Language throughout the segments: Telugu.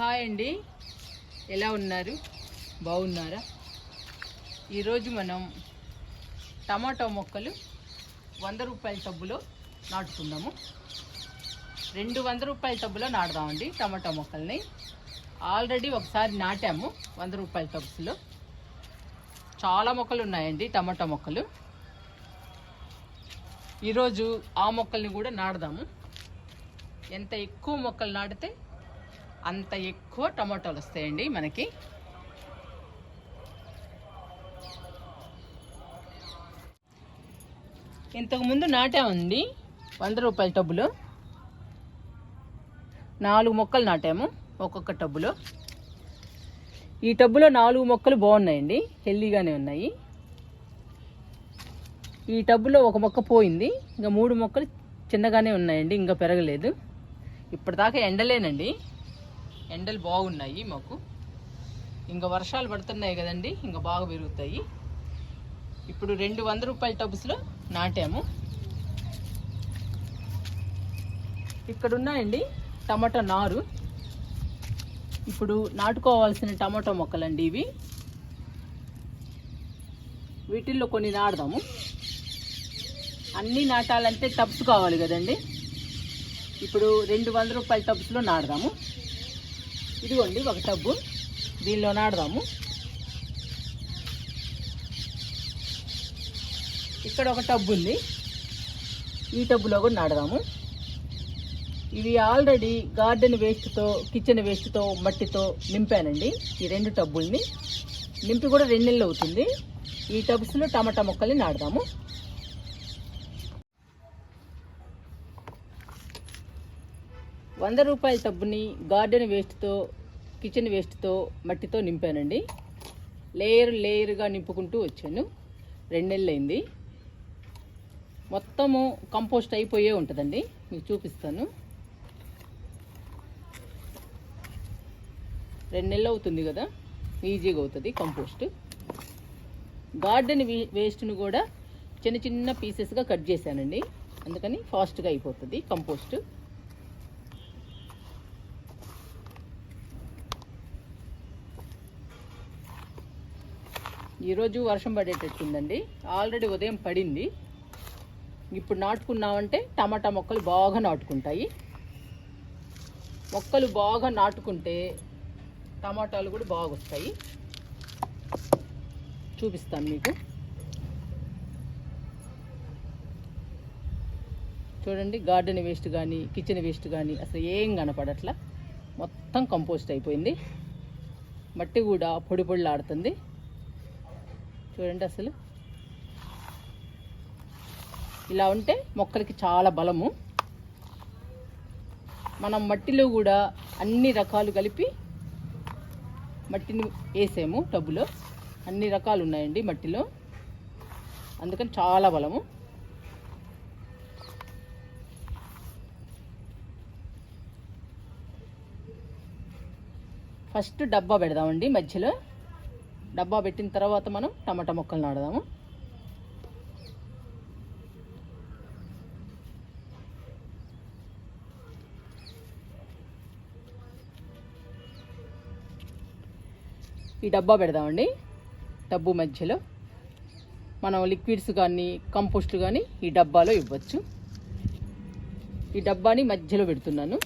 హాయ్ అండి. ఎలా ఉన్నారు? బాగున్నారా? ఈరోజు మనం టమాటో మొక్కలు వంద రూపాయల టబ్బులో నాటుకుందాము. రెండు వంద రూపాయల టబ్బులో నాటుదామండి టమాటో మొక్కల్ని. ఆల్రెడీ ఒకసారి నాటాము వంద రూపాయల టబ్స్లో చాలా మొక్కలు ఉన్నాయండి టమాటో మొక్కలు. ఈరోజు ఆ మొక్కల్ని కూడా నాటుదాము. ఎంత ఎక్కువ మొక్కలు నాటితే అంత ఎక్కువ టమాటాలు వస్తాయండి మనకి. ఇంతకుముందు నాటామండి వంద రూపాయల టబ్బులో. నాలుగు మొక్కలు నాటాము ఒక్కొక్క టబ్బులో. ఈ టబ్బులో నాలుగు మొక్కలు బాగున్నాయండి హెల్దీగానే ఉన్నాయి. ఈ టబ్బులో ఒక మొక్క పోయింది ఇంకా మూడు మొక్కలు చిన్నగానే ఉన్నాయండి ఇంకా పెరగలేదు. ఇప్పటిదాకా ఎండలేనండి. ఎండలు బాగున్నాయి మాకు. ఇంకా వర్షాలు పడుతున్నాయి కదండి ఇంకా బాగా పెరుగుతాయి. ఇప్పుడు రెండు వంద రూపాయల టబ్స్లో నాటాము. ఇక్కడ ఉన్నాయండి టమాటా నారు. ఇప్పుడు నాటుకోవాల్సిన టమాటో మొక్కలండి ఇవి. వీటిల్లో కొన్ని నాడదాము అన్నీ నాటాలంటే టబ్స్ కావాలి కదండి. ఇప్పుడు రెండు వందల రూపాయల టబ్స్లో నాడదాము ఇదిగోండి ఒక టబ్బు. దీనిలో నాడదాము ఇక్కడ ఒక టబ్బు ఉంది. ఈ టబ్బులో కూడా నాడదాము. ఇవి ఆల్రెడీ గార్డెన్ వేస్ట్తో కిచెన్ వేస్ట్తో మట్టితో నింపానండి. ఈ రెండు టబ్బుల్ని. నింపి కూడా రెండు నెలలు అవుతుంది. ఈ టబ్స్లో టమాటా మొక్కల్ని నాడదాము. వంద రూపాయల టబ్బుని గార్డెన్ వేస్ట్తో కిచెన్ వేస్ట్తో మట్టితో నింపానండి. లేయర్ లేయర్గా నింపుకుంటూ వచ్చాను. రెండు నెలలైంది మొత్తము కంపోస్ట్ అయిపోయే ఉంటుందండి. మీకు చూపిస్తాను. రెండు నెలలు అవుతుంది కదా. ఈజీగా అవుతుంది కంపోస్ట్. గార్డెన్ వేస్ట్ను కూడా చిన్న చిన్న పీసెస్గా కట్ చేశానండి. అందుకని ఫాస్ట్గా అయిపోతుంది కంపోస్ట్. ఈరోజు వర్షం పడేటట్టుందండి ఆల్రెడీ ఉదయం పడింది. ఇప్పుడు నాటుకున్నామంటే టమాటా మొక్కలు బాగా నాటుకుంటాయి. మొక్కలు బాగా నాటుకుంటే టమాటాలు కూడా బాగా వస్తాయి చూపిస్తాను మీకు. చూడండి గార్డెన్ వేస్ట్ కానీ కిచెన్ వేస్ట్ కానీ అసలు ఏం కనపడట్లా. మొత్తం కంపోస్ట్ అయిపోయింది. మట్టి కూడా పొడి పొడిలాడుతుంది. చూడండి అసలు. ఇలా ఉంటే మొక్కలకి చాలా బలము. మనం మట్టిలో కూడా అన్ని రకాలు కలిపి మట్టిని వేసాము టబ్బులో. అన్ని రకాలు ఉన్నాయండి మట్టిలో. అందుకని చాలా బలము. ఫస్ట్ డబ్బా పెడదామండి మధ్యలో. డబ్బా పెట్టిన తర్వాత మనం టమాటా మొక్కలు నాడదాము ఈ డబ్బా పెడదామండి డబ్బు మధ్యలో. మనం లిక్విడ్స్ కానీ కంపోస్ట్ కానీ ఈ డబ్బాలో ఇవ్వచ్చు. ఈ డబ్బాని మధ్యలో పెడుతున్నాను.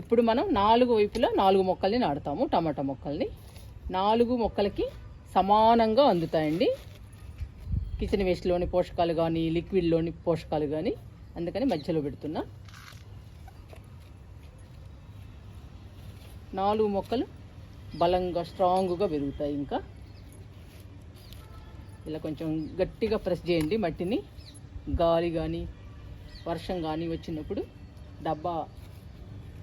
ఇప్పుడు మనం నాలుగు వైపులా నాలుగు మొక్కల్ని నాటుతాము టమాటా మొక్కల్ని. నాలుగు మొక్కలకి సమానంగా అందుతాయండి. కిచెన్ వేస్ట్లోని పోషకాలు కానీ లిక్విడ్లోని పోషకాలు కానీ అందుకని మధ్యలో పెడుతున్నా. నాలుగు మొక్కలు బలంగా స్ట్రాంగ్గా పెరుగుతాయి ఇంకా. ఇలా కొంచెం గట్టిగా ప్రెస్ చేయండి మట్టిని. గాలి కానీ వర్షం కానీ వచ్చినప్పుడు డబ్బా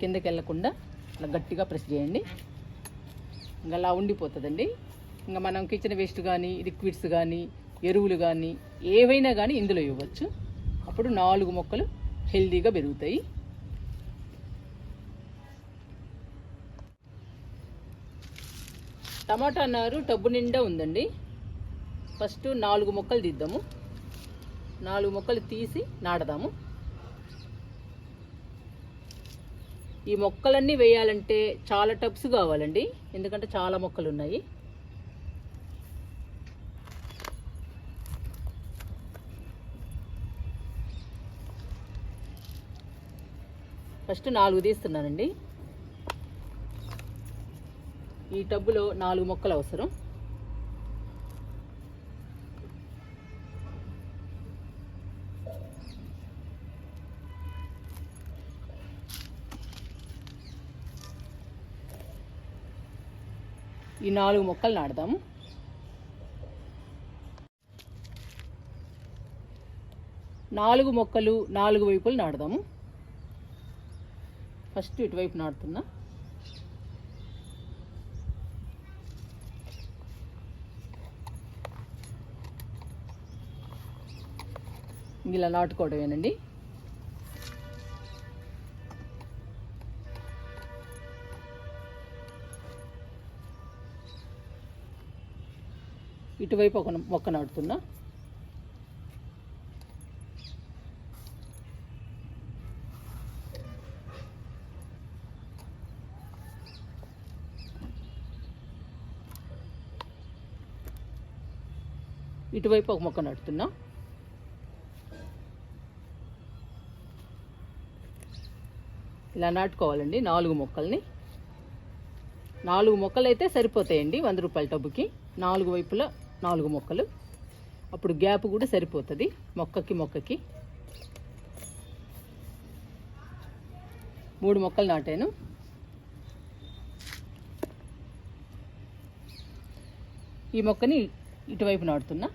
కిందకి వెళ్ళకుండా అలా గట్టిగా ప్రెస్ చేయండి. ఇంకా అలా ఉండిపోతుందండి. ఇంకా మనం కిచెన్ వేస్ట్ కానీ లిక్విడ్స్ కానీ ఎరువులు కానీ ఏవైనా కానీ ఇందులో ఇవ్వచ్చు. అప్పుడు నాలుగు మొక్కలు హెల్దీగా పెరుగుతాయి. టమాటా నారు టబ్బు నిండా ఉందండి. ఫస్ట్ నాలుగు మొక్కలు తీద్దాము నాలుగు మొక్కలు తీసి నాడదాము ఈ మొక్కలన్నీ వేయాలంటే చాలా టబ్స్ కావాలండి. ఎందుకంటే చాలా మొక్కలు ఉన్నాయి ఫస్ట్ నాలుగు తీస్తున్నానండి. ఈ టబ్బులో నాలుగు మొక్కలు అవసరం. ఈ నాలుగు మొక్కలు నాడదాం నాలుగు మొక్కలు నాలుగు వైపులు నాడదాము ఫస్ట్ ఇటువైపు నాటుతున్నా. ఇలా నాటుకోవడమేనండి. ఇటువైపు ఒక మొక్క నాటుతున్నా ఇటువైపు ఒక మొక్క నాటుతున్నా ఇలా నాటుకోవాలండి నాలుగు మొక్కల్ని. నాలుగు మొక్కలు అయితే సరిపోతాయండి వంద రూపాయల టబ్బుకి. నాలుగు వైపులా నాలుగు మొక్కలు. అప్పుడు గ్యాప్ కూడా సరిపోతుంది మొక్కకి మొక్కకి. మూడు మొక్కలు నాటాను. ఈ మొక్కని ఇటువైపు నాటుతున్నా.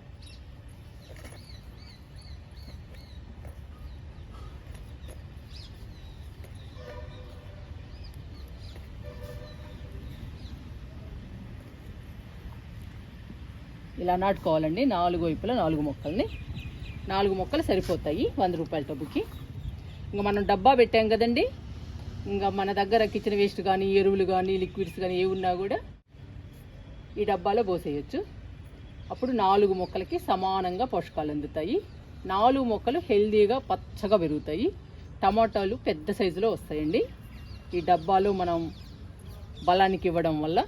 ఇలా నాటుకోవాలండి. నాలుగు వైపులా నాలుగు మొక్కల్ని. నాలుగు మొక్కలు సరిపోతాయి వంద రూపాయల టబ్బుకి. ఇంకా మనం డబ్బా పెట్టాం కదండి. ఇంకా మన దగ్గర కిచెన్ వేస్ట్ కానీ ఎరువులు కానీ లిక్విడ్స్ కానీ ఏ ఉన్నా కూడా ఈ డబ్బాలో పోసేయచ్చు. అప్పుడు నాలుగు మొక్కలకి సమానంగా పోషకాలు అందుతాయి. నాలుగు మొక్కలు హెల్దీగా పచ్చగా పెరుగుతాయి. టమాటాలు పెద్ద సైజులో వస్తాయండి. ఈ డబ్బాలో మనం బలానికి ఇవ్వడం వల్ల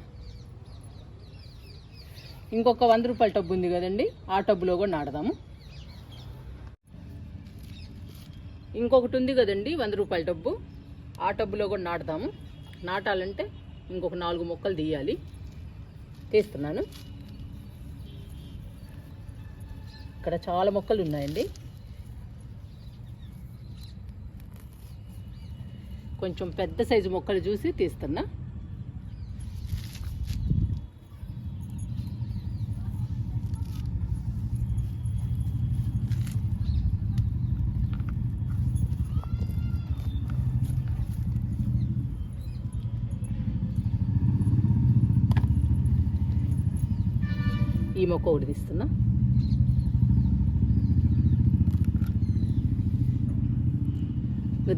ఇంకొక వంద రూపాయల టబ్బు ఉంది కదండి ఆ టబ్బులో కూడా నాడదాము ఇంకొకటి ఉంది కదండి వంద రూపాయల టబ్బు ఆ టబ్బులో కూడా నాటుదాము. నాటాలంటే ఇంకొక నాలుగు మొక్కలు తీయాలి. తీస్తున్నాను. ఇక్కడ చాలా మొక్కలు ఉన్నాయండి. కొంచెం పెద్ద సైజు మొక్కలు చూసి తీస్తున్నా. ఈ ఒకటి తీస్తున్నా.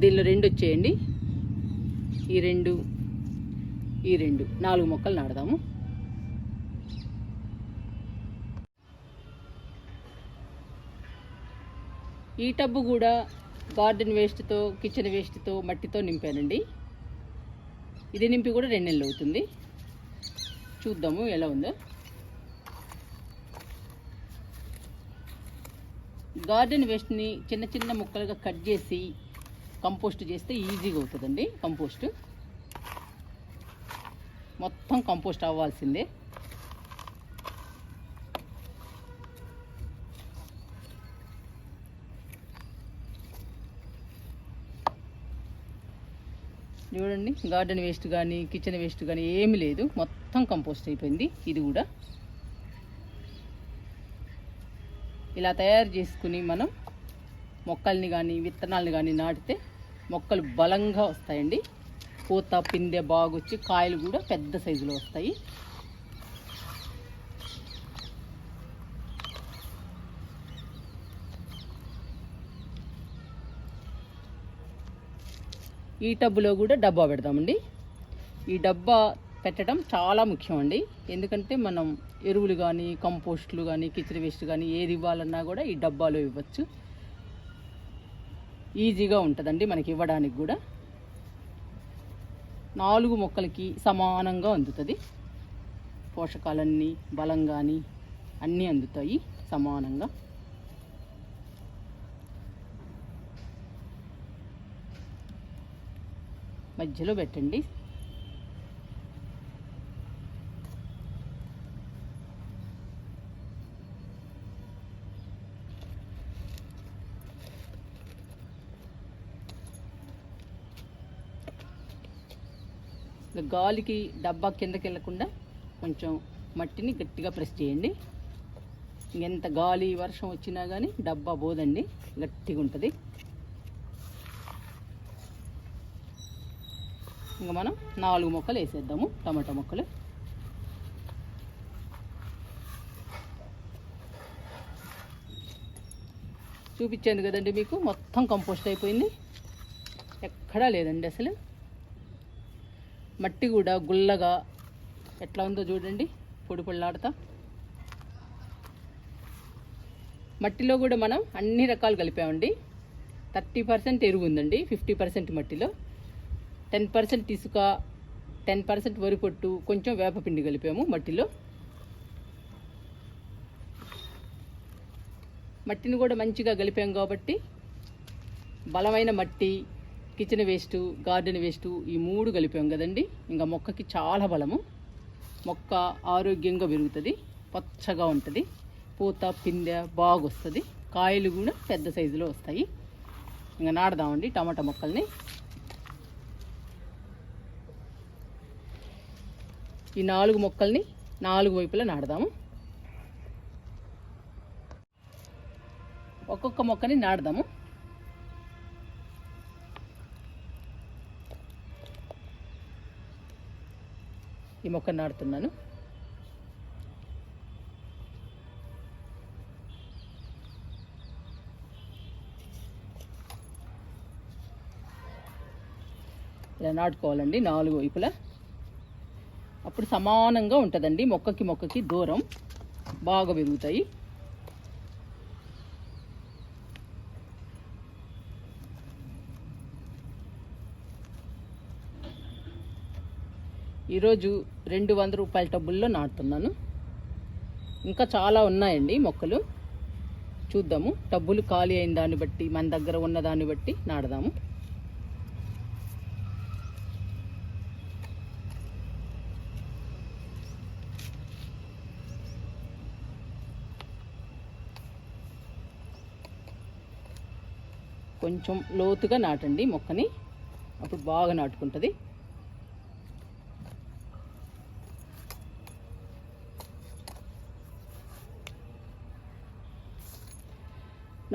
దీనిలో రెండు వచ్చేయండి. ఈ రెండు ఈ రెండు. నాలుగు మొక్కలు నాడదాము ఈ టబ్బు కూడా గార్డెన్ వేస్ట్తో కిచెన్ వేస్ట్తో మట్టితో నింపానండి. ఇది నింపి కూడా రెండు నెలలు అవుతుంది. చూద్దాము ఎలా ఉందో. గార్డెన్ వేస్ట్ని చిన్న చిన్న ముక్కలుగా కట్ చేసి కంపోస్ట్ చేస్తే ఈజీగా అవుతుందండి కంపోస్ట్. మొత్తం కంపోస్ట్ అవ్వాల్సిందే. చూడండి గార్డెన్ వేస్ట్ కానీ కిచెన్ వేస్ట్ కానీ ఏమీ లేదు. మొత్తం కంపోస్ట్ అయిపోయింది. ఇది కూడా ఇలా తయారు చేసుకుని మనం మొక్కల్ని కానీ విత్తనాలను కానీ నాటితే మొక్కలు బలంగా వస్తాయండి. పూత పిందె బాగొచ్చి కాయలు కూడా పెద్ద సైజులో వస్తాయి. ఈ టబ్బులో కూడా డబ్బా పెడతామండి. ఈ డబ్బా పెట్టడం చాలా ముఖ్యం అండి. ఎందుకంటే మనం ఎరువులు కానీ కంపోస్ట్లు కానీ కిచెన్ వేస్ట్ కానీ ఏది ఇవ్వాలన్నా కూడా ఈ డబ్బాలో ఇవ్వచ్చు. ఈజీగా ఉంటుందండి మనకి ఇవ్వడానికి కూడా. నాలుగు మొక్కలకి సమానంగా అందుతుంది. పోషకాలన్నీ బలం కానీ అన్నీ అందుతాయి సమానంగా. మధ్యలో పెట్టండి. గాలికి డబ్బా కిందకి వెళ్ళకుండా కొంచెం మట్టిని గట్టిగా ప్రెస్ చేయండి. ఎంత గాలి వర్షం వచ్చినా కానీ డబ్బా పోదండి. గట్టిగా ఉంటుంది. ఇంకా మనం నాలుగు మొక్కలు వేసేద్దాము. టమాటా మొక్కలు. చూపించాను కదండి మీకు. మొత్తం కంపోస్ట్ అయిపోయింది. ఎక్కడా లేదండి అసలు. మట్టి కూడా గుల్లగా ఎట్లా ఉందో చూడండి. పొడి పొళ్ళాడతా మట్టిలో కూడా మనం అన్ని రకాలు కలిపామండి. థర్టీ పర్సెంట్ ఎరువు ఉందండి ఫిఫ్టీ పర్సెంట్ మట్టిలో. టెన్ పర్సెంట్ ఇసుక టెన్ పర్సెంట్ వరి పొట్టు కొంచెం వేపపిండి కలిపాము మట్టిలో. మట్టిని కూడా మంచిగా కలిపాం కాబట్టి బలమైన మట్టి కిచెన్ వేస్ట్ గార్డెన్ వేస్ట్ ఈ మూడు కలిపాం కదండి. ఇంకా మొక్కకి చాలా బలము. మొక్క ఆరోగ్యంగా పెరుగుతుంది పచ్చగా ఉంటుంది. పూత పిందె బాగా వస్తుంది కాయలు కూడా పెద్ద సైజులో వస్తాయి. ఇంకా నాడదామండి టమాటా మొక్కల్ని. ఈ నాలుగు మొక్కల్ని నాలుగు వైపులా నాడదాము ఒక్కొక్క మొక్కని నాడదాము ఈ మొక్క నాడుతున్నాను ఇలా నాటుకోవాలండి నాలుగు వైపులా. అప్పుడు సమానంగా ఉంటుందండి మొక్కకి మొక్కకి దూరం. బాగా పెరుగుతాయి. ఈరోజు రెండు వంద రూపాయల టబ్బుల్లో నాటుతున్నాను. ఇంకా చాలా ఉన్నాయండి మొక్కలు. చూద్దాము టబ్బులు ఖాళీ అయిన దాన్ని బట్టి మన దగ్గర ఉన్న దాన్ని బట్టి నాడదాము కొంచెం లోతుగా నాటండి మొక్కని. అప్పుడు బాగా నాటుకుంటుంది.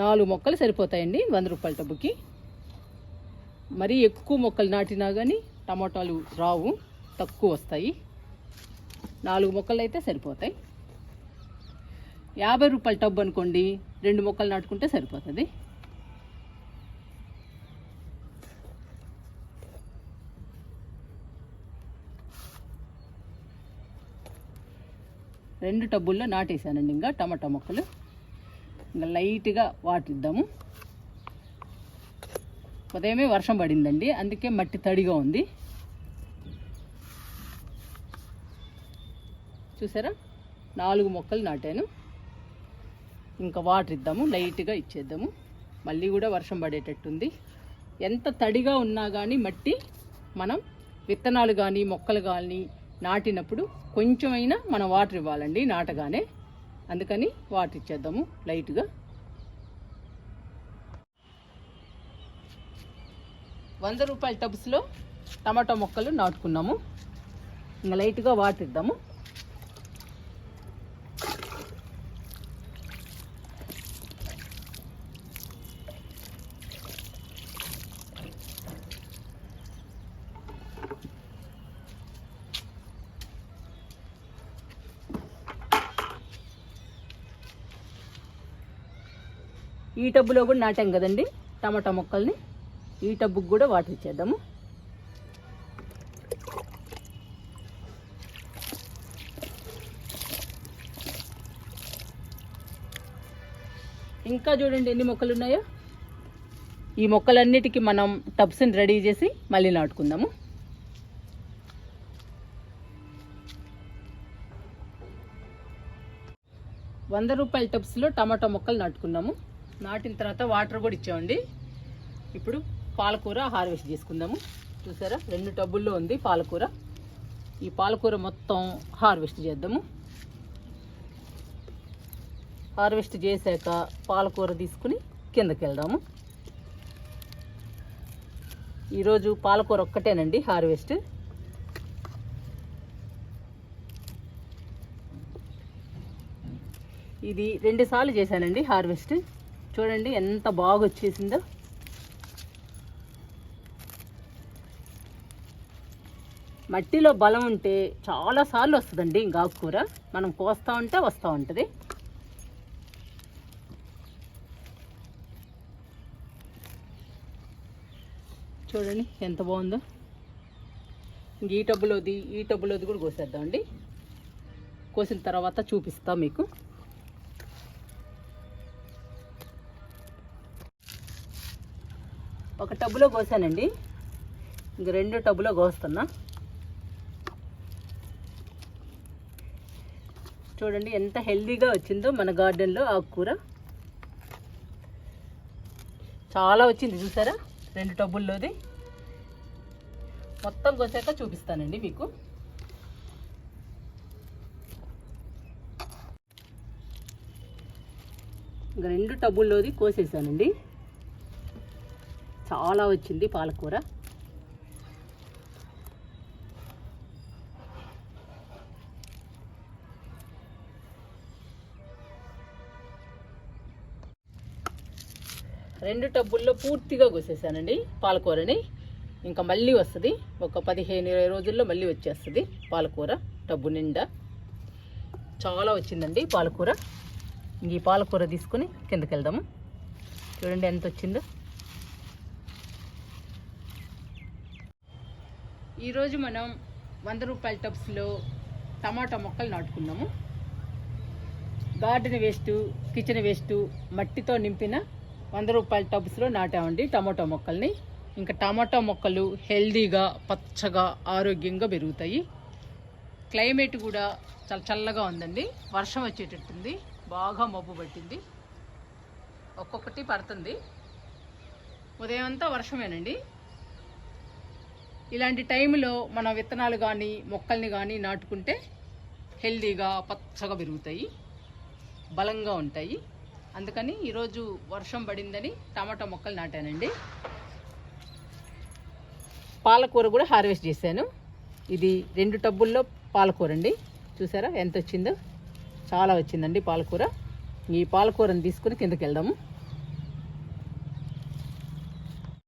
నాలుగు మొక్కలు సరిపోతాయండి వంద రూపాయల టబ్బుకి. మరీ ఎక్కువ మొక్కలు నాటినా కానీ టమాటాలు రావు తక్కువ వస్తాయి. నాలుగు మొక్కలు అయితే సరిపోతాయి. యాభై రూపాయల టబ్బు అనుకోండి రెండు మొక్కలు నాటుకుంటే సరిపోతుంది. రెండు టబ్బుల్లో నాటేశానండి ఇంకా టమాటా మొక్కలు. ఇంకా లైట్గా వాటర్ ఇద్దాము ఉదయమే వర్షం పడిందండి. అందుకే మట్టి తడిగా ఉంది. చూసారా? నాలుగు మొక్కలు నాటాను. ఇంకా వాటర్ ఇద్దాము లైట్గా ఇచ్చేద్దాము. మళ్ళీ కూడా వర్షం పడేటట్టుంది. ఎంత తడిగా ఉన్నా కానీ మట్టి మనం విత్తనాలు కానీ మొక్కలు కానీ నాటినప్పుడు కొంచెమైనా మనం వాటర్ ఇవ్వాలండి నాటగానే. అందుకని వాటర్ ఇచ్చేద్దాము లైట్గా. వంద రూపాయల టబ్స్లో టమాటా మొక్కలు నాటుకున్నాము. ఇంకా లైట్గా వాటర్ ఇద్దాము. ఈ టబ్బులో కూడా నాటాం కదండి టమాటా మొక్కల్ని. ఈ టబ్బుకి కూడా వాటర్ ఇచ్చేద్దాము. ఇంకా చూడండి ఎన్ని మొక్కలు ఉన్నాయో. ఈ మొక్కలన్నిటికీ మనం టబ్స్ని రెడీ చేసి మళ్ళీ నాటుకుందాము. వంద రూపాయల టబ్స్లో టమాటా మొక్కలు నాటుకున్నాము. నాటిన తర్వాత వాటర్ కూడా ఇచ్చామండి. ఇప్పుడు పాలకూర హార్వెస్ట్ చేసుకుందాము. చూసారా? రెండు టబ్బుల్లో ఉంది పాలకూర. ఈ పాలకూర మొత్తం హార్వెస్ట్ చేద్దాము. హార్వెస్ట్ చేశాక పాలకూర తీసుకుని కిందకి వెళ్దాము ఈరోజు పాలకూర ఒక్కటేనండి హార్వెస్ట్. ఇది రెండుసార్లు చేశానండి హార్వెస్ట్. చూడండి ఎంత బాగా వచ్చేసిందో మట్టిలో బలం ఉంటే చాలా సార్లు వస్తుందండి ఇంకా ఆకుకూర. మనం కోస్తా ఉంటే వస్తూ ఉంటుంది. చూడండి ఎంత బాగుందో. ఇంక ఈ టబ్బులోది ఈ టబ్బులోది కూడా కోసేద్దామండి. కోసిన తర్వాత చూపిస్తాం మీకు. ఒక టబ్బులో కోసానండి. ఇంక రెండు టబ్బులో కోస్తున్నా. చూడండి ఎంత హెల్దీగా వచ్చిందో మన గార్డెన్లో ఆకుకూర. చాలా వచ్చింది చూసారా? రెండు టబ్బుల్లోది. మొత్తం కోసాక చూపిస్తానండి మీకు. ఇంక రెండు టబ్బుల్లోది కోసేసానండి. చాలా వచ్చింది పాలకూర. రెండు టబ్బుల్లో పూర్తిగా కోసేసానండి పాలకూరని. ఇంకా మళ్ళీ వస్తుంది. ఒక పదిహేను ఇరవై రోజుల్లో మళ్ళీ వచ్చేస్తుంది పాలకూర టబ్బు నిండా. చాలా వచ్చిందండి పాలకూర. ఈ పాలకూర తీసుకుని కిందకి వెళ్దాము చూడండి ఎంత వచ్చిందో. ఈరోజు మనం వంద రూపాయల టబ్స్లో టమాటా మొక్కలు నాటుకున్నాము. గార్డెన్ వేస్ట్ కిచెన్ వేస్ట్ మట్టితో నింపిన వంద రూపాయల టబ్స్లో నాటామండి టమాటా మొక్కల్ని. ఇంకా టమాటా మొక్కలు హెల్దీగా పచ్చగా ఆరోగ్యంగా పెరుగుతాయి. క్లైమేట్ కూడా చాలా చల్లగా ఉందండి. వర్షం వచ్చేటట్టుంది. బాగా మబ్బు పట్టింది. ఒక్కొక్కటి పడుతుంది. ఉదయం అంతా వర్షమేనండి. ఇలాంటి టైంలో మన విత్తనాలు కానీ మొక్కల్ని కానీ నాటుకుంటే హెల్దీగా పచ్చగా పెరుగుతాయి. బలంగా ఉంటాయి. అందుకని ఈరోజు వర్షం పడిందని టమాటా మొక్కలు నాటానండి. పాలకూర కూడా హార్వెస్ట్ చేశాను. ఇది రెండు టబ్బుల్లో పాలకూర అండి చూసారా? ఎంత వచ్చిందో? చాలా వచ్చిందండి పాలకూర. ఈ పాలకూరని తీసుకుని కిందకి వెళ్దాము